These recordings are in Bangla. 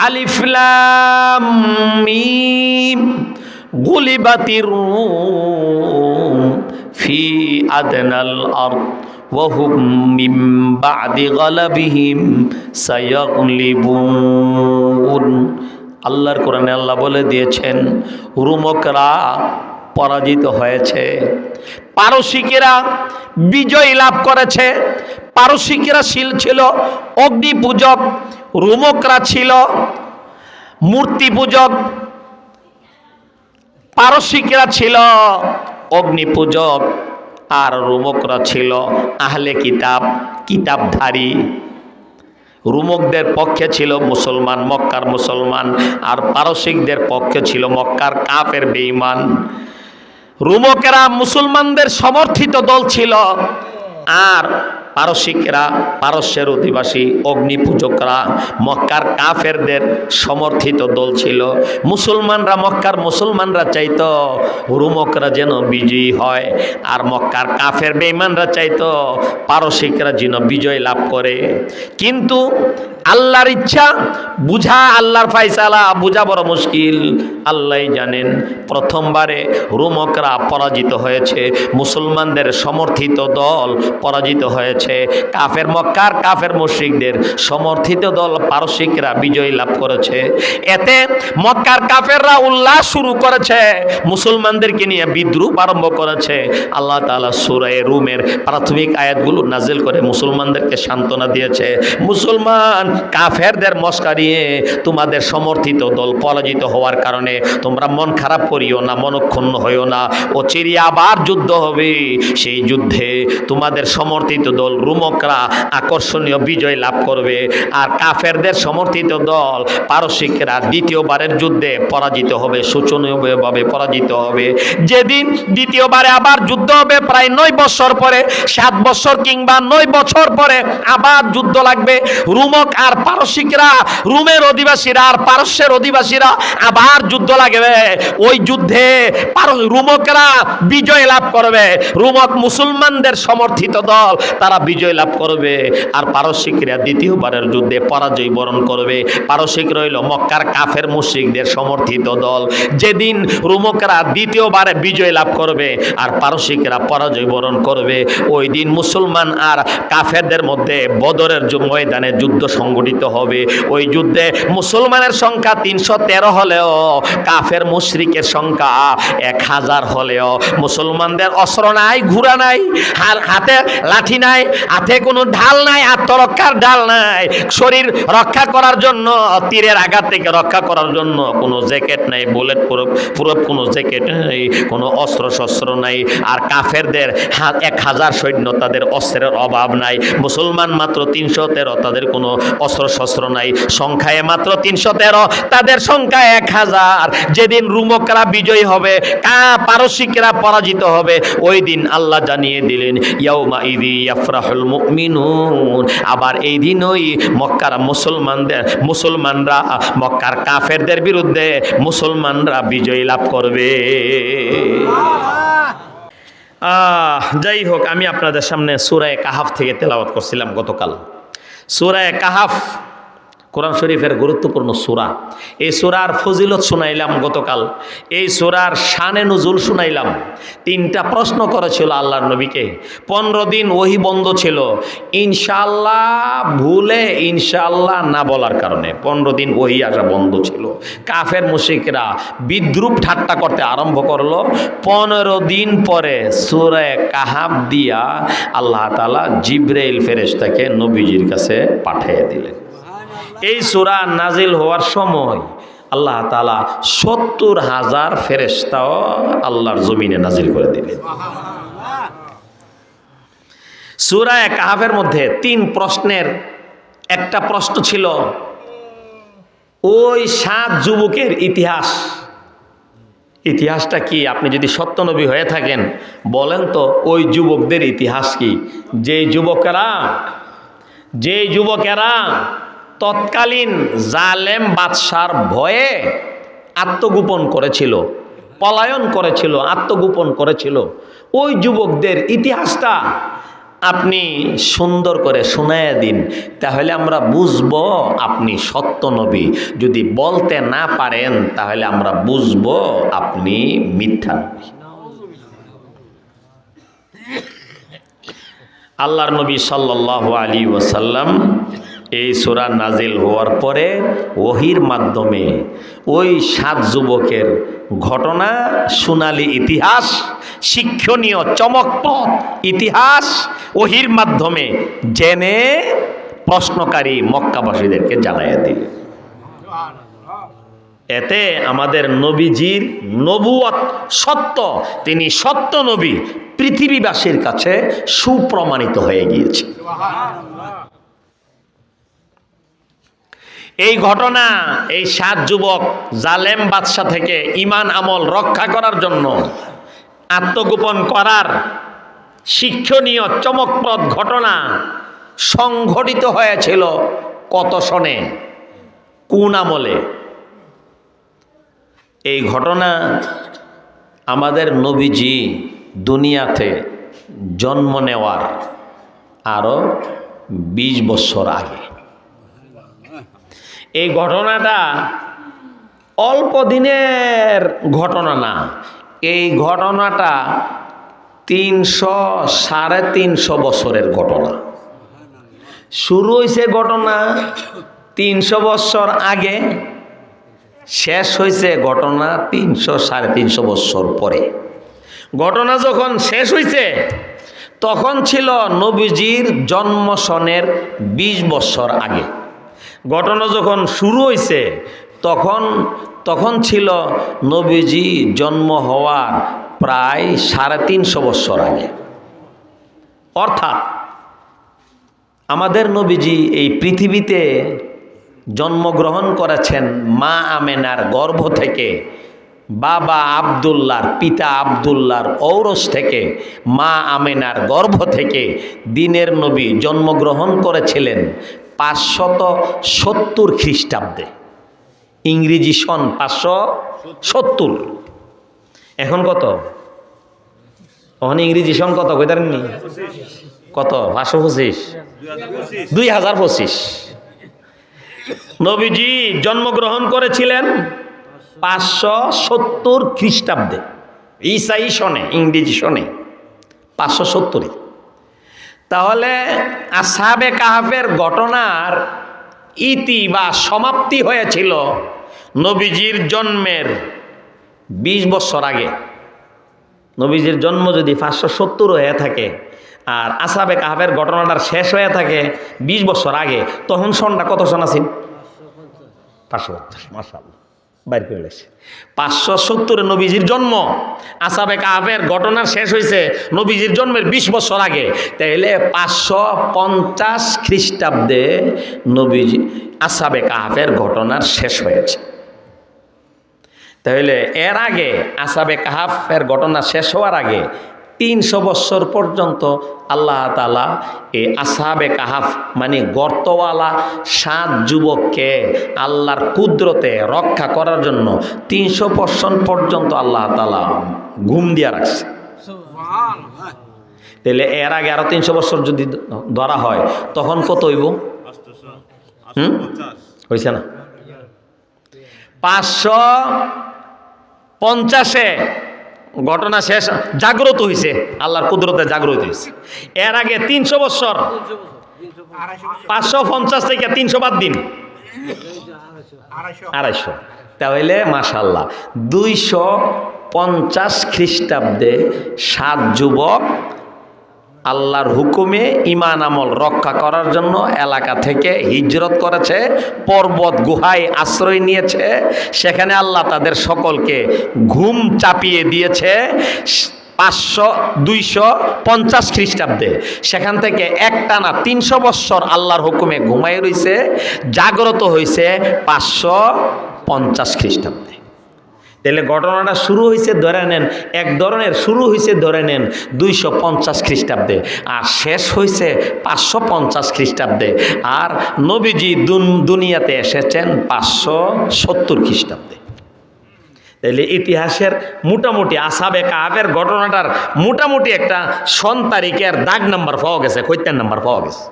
আলিফলাম মিম গুলিবাতির রুম ফি আদনাল আরদ وهم من بعد غلبهم سيغلبون আল্লাহর কোরআনে আল্লাহ বলে দিয়েছেন রুমকরা পরাজিত হয়েছে পারসিকেরা বিজয় লাভ করেছে পারসিকেরা শিল ছিল অগ্নি পূজক রুমকরা ছিল মূর্তি পূজক পারসিকরা ছিল অগ্নি পূজক আর রোমকরা ছিল আহলে কিতাব, কিতাবধারী। রুমকদের পক্ষে ছিল মুসলমান, মক্কার মুসলমান, আর পারসিকদের পক্ষে ছিল মক্কার কাফের বেঈমান। রুমকেরা মুসলমানদের সমর্থিত দল ছিল, আর পারসিকরা, পারস্যের অধিবাসী, অগ্নিপূজকরা, মক্কার কাফেরদের সমর্থিত দল ছিল। মুসলমানরা মক্কার মুসলমানরা চাইত রুমকরা যেন বিজয়ী হয় আর মক্কার কাফের বেইমানরা চাইত পারসিকরা যেন বিজয় লাভ করে। কিন্তু আল্লাহর ইচ্ছা বুঝা, আল্লাহর ফাইসালা বুঝা বড় মুশকিল। আল্লাহ জানেন প্রথমবারে রোমকরা পরাজিত হয়েছে, মুসলমানদের সমর্থিত দল পরাজিত হয়েছে। কাফের মক্কার কাফের মুশরিকদের সমর্থিত দল পারসিকরা বিজয় লাভ করেছে। এতে মক্কার কাফেররা উল্লাস শুরু করেছে। মুসলমানদেরকে নিয়ে বিদ্রুপ আরম্ভ করেছে। আল্লাহ তাআলা সুরায় রুমের প্রাথমিক আয়াতগুলো নাজিল করে মুসলমানদেরকে সান্ত্বনা দিয়েছে। মুসলমান কাফেরদের মস্কারিয়ে তোমাদের সমর্থিত দল পরাজিত হওয়ার কারণে তোমরা মন খারাপ করিও না, মনক্ষুণ্ণ হইও না। ও চিরি আবার যুদ্ধ হবে। সেই যুদ্ধে তোমাদের সমর্থিত দল রুমকরা আকর্ষণীয় বিজয় লাভ করবে। আর কাফেরদের সমর্থিত দল পারসিকরা দ্বিতীয়বারের যুদ্ধে পরাজিত হবে শোচনীয়ভাবে পরাজিত হবে। যেদিন দ্বিতীয়বারে আবার যুদ্ধ হবে, প্রায় নয় বছর পরে, সাত বছর কিংবা নয় বছর পরে আবার যুদ্ধ লাগবে। রুমক আর পারসিকরা, রুমের অধিবাসীরা আর পারস্যের অধিবাসীরা আবার যুদ্ধ লাগবে। ওই যুদ্ধে রুমকরা বিজয় লাভ করবে। রুমক মুসলমানদের সমর্থিত দল, তারা বিজয় লাভ করবে। আর পারসিকরা দ্বিতীয়বারের যুদ্ধে পরাজয় বরণ করবে। পারসিক রইল মক্কার কাফের মুশরিকদের সমর্থিত দল। যেদিন রুমকরা দ্বিতীয়বারে বিজয় লাভ করবে আর পারসিকরা পরাজয় বরণ করবে, ওই দিন মুসলমান আর কাফেরদের মধ্যে বদরের ময়দানে যুদ্ধ সংগঠিত হবে। ওই যুদ্ধে মুসলমানের সংখ্যা তিনশো তেরো হলেও, কাফের মুশরিকের সংখ্যা এক হাজার হলেও। মুসলমানদের অস্ত্র নাই ঘুরা নাই হাতে লাঠি নাই হাতে কোনো ঢাল নাই, আত্মরক্ষার ঢাল নাই। শরীর রক্ষা করার জন্য, তীরের আঘাত থেকে রক্ষা করার জন্য কোনো জ্যাকেট নাই, বুলেট প্রুফ প্রুফ কোনো জ্যাকেট নাই, কোনো অস্ত্র শস্ত্র নাই। আর কাফেরদের এক হাজার সৈন্য তাদের অস্ত্রের অভাব নাই। মুসলমান মাত্র তিনশো তেরো, তাদের কোনো অস্ত্র শস্ত্র নাই। সংখ্যায় মাত্র তিনশো তেরো, তাদের সংখ্যা এক হাজার। যেদিন রুমকরা বিজয়ী হবে, কা পারসিকরা পরাজিত হবে, ওই দিন আল্লাহ জানিয়ে দিলেন ইয়াউমা ইদি ইয়াফরাহুল মুকমিনুন আবার এই দিনই মক্কার মুসলমানদের মুসলমানরা মক্কার কাফেরদের বিরুদ্ধে মুসলমানরা বিজয় লাভ করবে। আহ, যাই হোক আমি আপনাদের সামনে সুরায় কাহাফ থেকে তেলাওয়াত করছিলাম গতকাল। সুরায় কাহাফ কোরআন শরীফের গুরুত্বপূর্ণ সুরা। এই সুরার ফজিলত শুনাইলাম গতকাল। এই সুরার শানে নজুল শুনাইলাম। তিনটা প্রশ্ন করেছিল আল্লাহর নবীকে। পনেরো দিন ওহি বন্ধ ছিল। ইনশাল্লাহ ভুলে ইনশাল্লাহ না বলার কারণে পনেরো দিন ওহি আসা বন্ধ ছিল। কাফের মুশিকরা বিদ্রুপ ঠাট্টা করতে আরম্ভ করল। পনেরো দিন পরে সুরে কাহাব দিয়া আল্লাহ তালা জিব্রাইল ফেরেশতাকে নবীজির কাছে পাঠিয়ে দিলেন। এই সুরা নাজিল হওয়ার সময় আল্লাহ তালা সত্তর হাজার ফেরেস্তাও আল্লাহর জমিনে নাজিল করে দিলেন। সুরায় কাহাফের মধ্যে তিন প্রশ্নের একটা প্রশ্ন ছিল, ওই সাত যুবকের ইতিহাস। ইতিহাসটা কি? আপনি যদি সত্যনবী হয়ে থাকেন, বলেন তো ওই যুবকদের ইতিহাস কি? যে যুবকেরা যে যুবকেরা তৎকালীন জালেম বাদশার ভয়ে আত্মগোপন করেছিল, পলায়ন করেছিল, আত্মগোপন করেছিল। ওই যুবকদের ইতিহাসটা আপনি সুন্দর করে শোনায় দিন, তাহলে আমরা বুঝব আপনি সত্য নবী। যদি বলতে না পারেন, তাহলে আমরা বুঝব আপনি মিথ্যা নবী। আল্লাহর নবী সাল্লাহ আলী ওসাল্লাম এই সোরা নাজিল হওয়ার পরে ওহির মাধ্যমে ওই সাত যুবকের ঘটনা, সোনালি ইতিহাস, শিক্ষণীয় চমকপথ ইতিহাস ওহির মাধ্যমে জেনে প্রশ্নকারী মক্কাবাসীদেরকে জানাইয়া দিলেন এতে আমাদের নবীজির নবুয়ত সত্য, তিনি সত্য নবী পৃথিবীবাসীর কাছে সুপ্রমাণিত হয়ে গিয়েছে। এই ঘটনা, এই সাত যুবক জালেম বাদশাহ থেকে ইমান আমল রক্ষা করার জন্য আত্মগোপন করার শিক্ষণীয় চমকপ্রদ ঘটনা সংঘটিত হয়েছিল কত সনে? কোন আমলে? এই ঘটনা আমাদের নবীজি দুনিয়াতে জন্ম নেওয়ার আরও বিশ বছর আগে। এই ঘটনাটা অল্প দিনের ঘটনা না। এই ঘটনাটা তিনশো সাড়ে তিনশো বছরের ঘটনা। শুরু হয়েছে ঘটনা তিনশো বছর আগে, শেষ হয়েছে ঘটনা তিনশো সাড়ে তিনশো বছর পরে। ঘটনা যখন শেষ হয়েছে তখন ছিল নবীজির জন্ম সনের বিশ বছর আগে। ঘটনা যখন শুরু হয়েছে তখন তখন ছিল নবীজি জন্ম হওয়ার প্রায় সাড়ে তিনশো বৎসর আগে। অর্থাৎ, আমাদের নবীজি এই পৃথিবীতে জন্মগ্রহণ করেছেন মা আমেনার গর্ভ থেকে, বাবা আবদুল্লার পিতা আবদুল্লার ঔরস থেকে, মা আমেনার গর্ভ থেকে দিনের নবী জন্মগ্রহণ করেছিলেন পাঁচশত সত্তর খ্রিস্টাব্দে। ইংরেজি সন পাঁচশো সত্তর। এখন কত? এখন ইংরেজি সন কত? কইতারেননি কত? পাঁচশো পঁচিশ। দুই হাজার পঁচিশ। নবীজি জন্মগ্রহণ করেছিলেন পাঁচশো সত্তর খ্রিস্টাব্দে ইসাই সনে, ইংরেজি সনে পাঁচশো সত্তরে। তাহলে আসাবে কাহাফের ঘটনার ইতি বা সমাপ্তি হয়েছিল নবীজির জন্মের বিশ বছর আগে। নবীজির জন্ম যদি পাঁচশো সত্তর হয়ে থাকে আর আসাবে কাহাবের ঘটনাটার শেষ হয়ে থাকে বিশ বছর আগে, তখন সনটা কত সন আছেন পাঁচশো পঞ্চাশ মাসাল বাইর করে গেছে পাঁচশো সত্তরে নবীজির জন্ম। আসাবে কাহাবের ঘটনা শেষ হয়েছে নবীজির জন্মের বিশ বছর আগে। তাইলে পাঁচশো পঞ্চাশ খ্রিস্টাব্দে নবীজি আসাবে কাহাবের ঘটনার শেষ হয়েছে। তাহলে এর আগে আসাবে কাহাফের ঘটনা শেষ হওয়ার আগে তিনশো বৎসর পর্যন্ত আল্লাহ তালা এই আসাবে কাহাফ মানে গর্তওয়ালা সাত যুবককে আল্লাহর কুদরতে রক্ষা করার জন্য তিনশো বৎসর পর্যন্ত আল্লাহ তালা ঘুম দিয়া রাখছে। তাহলে এর আগে আরও তিনশো বছর যদি ধরা হয় তখন কত হইব? হুম? হয়েছে না? পাঁচশো পঞ্চাশে ঘটনা শেষ, জাগ্রত হয়েছে আল্লাহর কুদরতে জাগ্রত হয়েছে এর আগে তিনশো বছর, পাঁচশো পঞ্চাশ থেকে তিনশো বাদ দিন। আড়াইশো। তাহলে মাসাল্লাহ দুইশো পঞ্চাশ খ্রিস্টাব্দে সাত যুবক আল্লাহর হুকুমে ইমান আমল রক্ষা করার জন্য এলাকা থেকে হিজরত করেছে, পর্বত গুহায় আশ্রয় নিয়েছে, সেখানে আল্লাহ তাদের সকলকে ঘুম চাপিয়ে দিয়েছে, পাঁচশো, দুইশো পঞ্চাশ খ্রিস্টাব্দে। সেখান থেকে একটানা তিনশো বৎসর আল্লাহর হুকুমে ঘুমাই রয়েছে জাগ্রত হয়েছে পাঁচশো পঞ্চাশ খ্রিস্টাব্দে। তাহলে ঘটনাটা শুরু হয়েছে ধরে নেন, এক ধরনের শুরু হয়েছে ধরে নেন, দুইশো পঞ্চাশ খ্রিস্টাব্দে, আর শেষ হয়েছে পাঁচশো পঞ্চাশ খ্রিস্টাব্দে, আর নবীজি দুন, দুনিয়াতে এসেছেন পাঁচশো সত্তর খ্রিস্টাব্দে। তাইলে ইতিহাসের মোটামুটি আসাবে কাহাবের ঘটনাটার মোটামুটি একটা সন তারিখের দাগ নাম্বার পাওয়া গেছে কৈত্যান নাম্বার পাওয়া গেছে।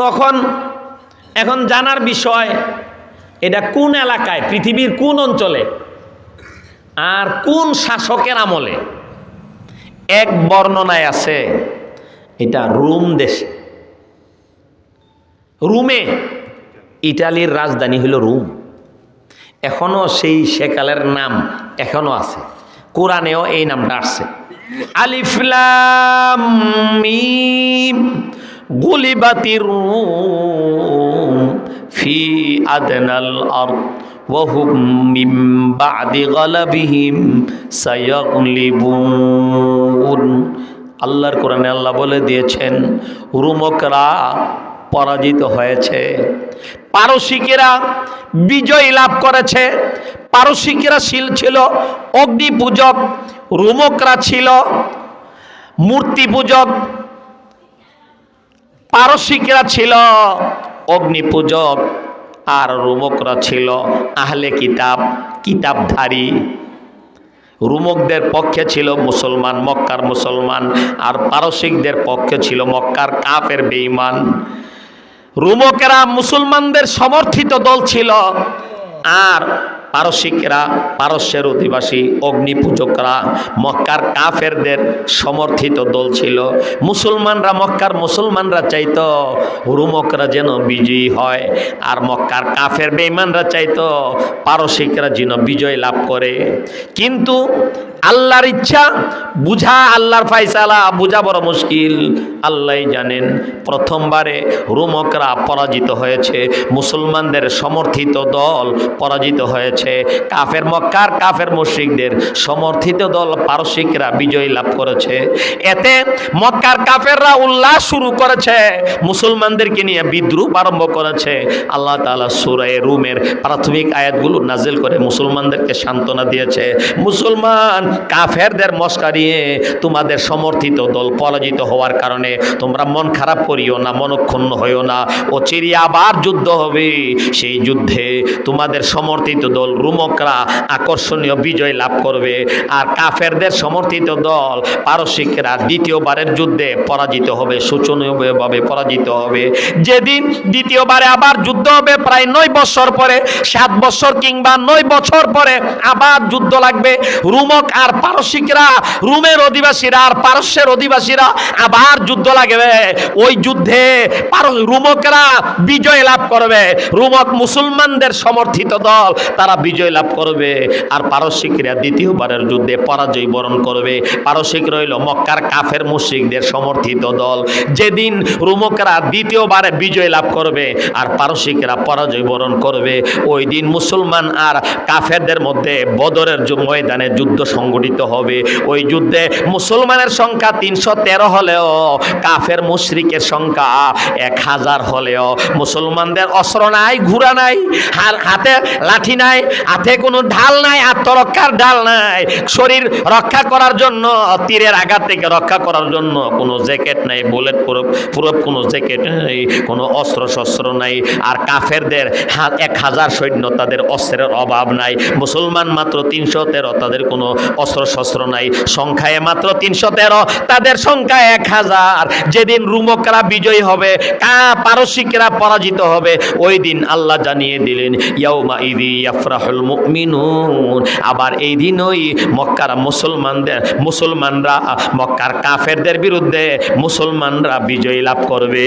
তখন এখন জানার বিষয় এটা কোন এলাকায়, পৃথিবীর কোন অঞ্চলে? আর কোন শাসকের আমলে? এক বর্ণনায় আছে, এটা রোম দেশে। রোমে ইটালির রাজধানী হলো রুম। এখনও সেই সেকালের নাম এখনও আছে। কোরআনেও এই নামটা আসছে। আলিফলাম গুলিবাতির রুম ফি আদনাল আরদ وهم من بعد غلبهم سيغلبون আল্লাহর কোরআনে আল্লাহ বলে দিয়েছেন রুমকরা পরাজিত হয়েছে পারসিকেরা বিজয় লাভ করেছে পারসিকেরা শিল ছিল অগ্নি পূজক রোমকরা ছিল মূর্তি পূজক পারসিকরা ছিল অগ্নি পূজক আর রুমকরা ছিল আহলে কিতাব, কিতাবধারী। রুমকদের পক্ষে ছিল মুসলমান, মক্কার মুসলমান, আর পারসিকদের পক্ষে ছিল মক্কার কাফের বেঈমান। রুমকেরা মুসলমানদের সমর্থিত দল ছিল। আর পারসিকরা, পারস্যের অধিবাসী, অগ্নিপূজকরা, মক্কার কাফেরদের সমর্থিত দল ছিল। মুসলমানরা মক্কার মুসলমানরা চাইত রুমকরা যেন বিজয়ী হয় আর মক্কার কাফের বেইমানরা চাইত পারসিকরা যেন বিজয় লাভ করে। কিন্তু আল্লাহর ইচ্ছা, বুঝা আল্লাহর ফাইসালা বুঝা বড় মুশকিল। আল্লাহ জানেন, প্রথমবারে রোমকরা পরাজিত হয়েছে। মুসলমানদের সমর্থিত দল পরাজিত হয়েছে। কাফের মক্কার কাফের মুশ্রিকদের সমর্থিত দল পারসিকরা বিজয় লাভ করেছে। এতে মক্কার কাফেররা উল্লাস শুরু করেছে। মুসলমানদেরকে নিয়ে বিদ্রুপ আরম্ভ করেছে। আল্লাহ তালা সুরায় রুমের প্রাথমিক আয়াতগুলো নাজিল করে মুসলমানদেরকে সান্ত্বনা দিয়েছে। মুসলমান কাফেরদের মস্কারিয়ে তোমাদের সমর্থিত দল পরাজিত হওয়ার কারণে তোমরা মন খারাপ করিও না, মনক্ষুণ্ণ হইও না। ও চিরি আবার যুদ্ধ হবে। সেই যুদ্ধে তোমাদের সমর্থিত দল রুমকরা আকর্ষণীয় বিজয় লাভ করবে। আর কাফেরদের সমর্থিত দল পারসিকরা দ্বিতীয়বারের যুদ্ধে পরাজিত হবে শোচনীয়ভাবে পরাজিত হবে। যেদিন দ্বিতীয়বারে আবার যুদ্ধ হবে, প্রায় নয় বছর পরে, সাত বছর কিংবা নয় বছর পরে আবার যুদ্ধ লাগবে। রুমক আর পারসিকরা, রুমের অধিবাসীরা আর পারস্যের অধিবাসীরা আবার যুদ্ধ লাগবে। ওই যুদ্ধে রুমকরা বিজয় লাভ করবে। রুমক মুসলমানদের সমর্থিত দল, তারা বিজয় লাভ করবে। আর পারসিকরা দ্বিতীয়বারের যুদ্ধে পরাজয় বরণ করবে। পারসিক রইল মক্কার কাফের মুশিকদের সমর্থিত দল। যেদিন রুমকরা দ্বিতীয়বারে বিজয় লাভ করবে আর পারসিকরা পরাজয় বরণ করবে, ওই দিন মুসলমান আর কাফেরদের মধ্যে বদরের ময়দানে যুদ্ধ সংগঠিত হবে। ওই যুদ্ধে মুসলমানের সংখ্যা তিনশো তেরো হলেও, কাফের মুশরিকের সংখ্যা এক হাজার হলেও। মুসলমানদের অস্ত্র নাই ঘুরা নাই হাতে লাঠি নাই হাতে কোনো ঢাল নাই, আত্মরক্ষার ঢাল নাই। শরীর রক্ষা করার জন্য, তীরের আঘাত থেকে রক্ষা করার জন্য কোনো জ্যাকেট নাই, বুলেট প্রুফ প্রুফ কোনো জ্যাকেট নাই, কোনো অস্ত্র শস্ত্র নাই। আর কাফেরদের এক হাজার সৈন্য তাদের অস্ত্রের অভাব নাই। মুসলমান মাত্র তিনশো তেরো, তাদের কোনো অস্ত্র শস্ত্র নাই। সংখ্যায় মাত্র তিনশো তেরো, তাদের সংখ্যা এক হাজার। যেদিন রুমকরা বিজয়ী হবে, কা, পারসিকরা পরাজিত হবে, ওই দিন আল্লাহ জানিয়ে দিলেন ইয়াউমা ইদি ইয়াফরাহুল মুমিনুন। আবার এই দিনই মক্কার মুসলমানদের, মুসলমানরা, মক্কার কাফেরদের বিরুদ্ধে মুসলমানরা বিজয় লাভ করবে।